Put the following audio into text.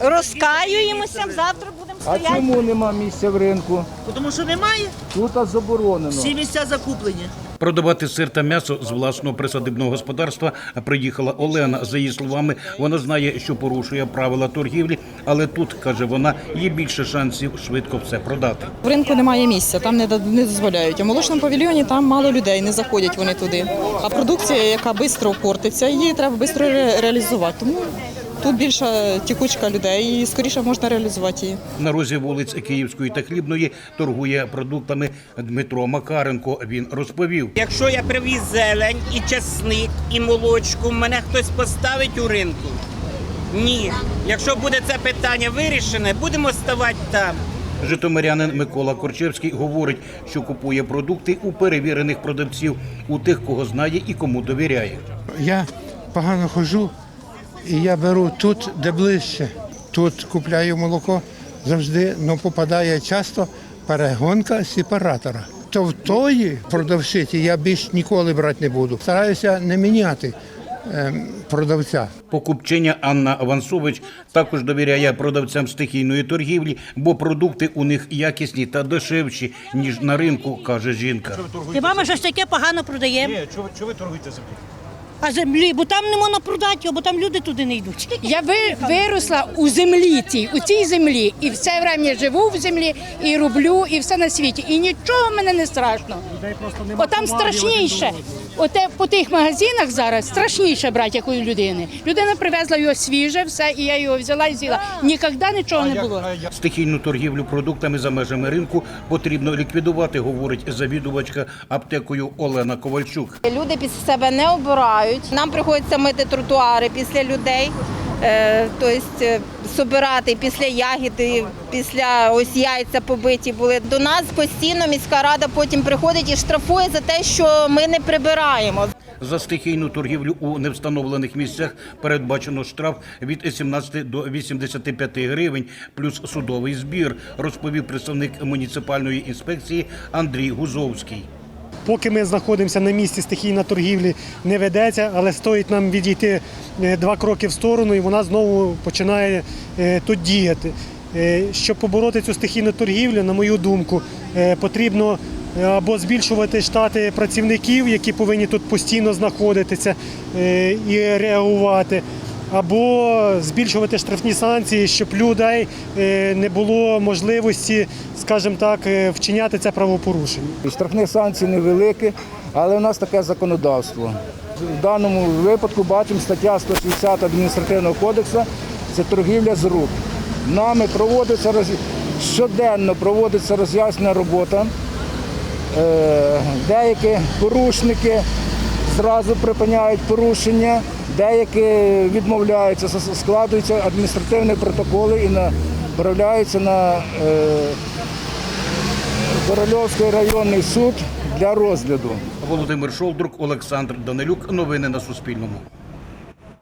Розкаюємося, завтра будемо А стояти. чому нема місця в ринку? Тому що немає. Тут а заборонено. Всі місця закуплені. Продавати сир та м'ясо з власного присадибного господарства приїхала Олена. За її словами, вона знає, що порушує правила торгівлі, але тут каже вона, є більше шансів швидко все продати. В ринку немає місця, там не, до- не дозволяють. У молочному павільйоні там мало людей, не заходять вони туди. А продукція, яка швидко портиться, її треба швидко ре- реалізувати. Тому тут більша тікучка людей і скоріше можна реалізувати її. На розі вулиць Київської та Хлібної торгує продуктами Дмитро Макаренко. Він розповів. Якщо я привіз зелень і часник, і молочку, мене хтось поставить у ринку? Ні. Якщо буде це питання вирішене, будемо ставати там. Житомирянин Микола Корчевський говорить, що купує продукти у перевірених продавців, у тих, кого знає і кому довіряє. Я погано ходжу, і я беру тут, де ближче. Тут купляю молоко завжди, але попадає часто перегонка сепаратора. То в тої продавщиці я більш ніколи брати не буду. Стараюся не міняти ем, продавця. Покупчиня Анна Авансович також довіряє продавцям стихійної торгівлі, бо продукти у них якісні та дешевші ніж на ринку, каже жінка. Хіба ми щось таке погано продаємо? Ні, чого ви торгуєте землі? А землі, бо там не можна продати, бо там люди туди не йдуть. Я ви- виросла у землі цій, у цій землі, і все время живу в землі, і роблю, і все на світі. І нічого мене не страшно. Бо там страшніше. Оте по тих магазинах зараз страшніше брати якої людини. Людина привезла його свіже, все, і я його взяла і з'їла. Ніколи нічого не було. Стихійну торгівлю продуктами за межами ринку потрібно ліквідувати, говорить завідувачка аптекою Олена Ковальчук. Люди після себе не обирають. Нам приходиться мити тротуари після людей, е, тобто е, собирати після ягіди, після ось яйця побиті були. До нас постійно міська рада потім приходить і штрафує за те, що ми не прибираємо. За стихійну торгівлю у невстановлених місцях передбачено штраф від 17 до 85 гривень плюс судовий збір, розповів представник муніципальної інспекції Андрій Гузовський. Поки ми знаходимося на місці, стихійна торгівлі не ведеться, але стоїть нам відійти е, два кроки в сторону, і вона знову починає е, тут діяти. Е, Щоб побороти цю стихійну торгівлю, на мою думку, потрібно або збільшувати штати працівників, які повинні тут постійно знаходитися і реагувати. Або збільшувати штрафні санкції, щоб людей е, не було можливості, скажімо так, е, вчиняти це правопорушення. Штрафні санкції невеликі, але у нас таке законодавство. В даному випадку бачимо стаття 160 адміністративного кодексу це торгівля з рук. Нами проводиться щоденно проводиться роз'яснена робота. Е, Деякі порушники зразу припиняють порушення, деякі відмовляються, складуються адміністративні протоколи і направляються на е, Корольовський районний суд для розгляду. Володимир Шолдрук, Олександр Данилюк. Новини на Суспільному.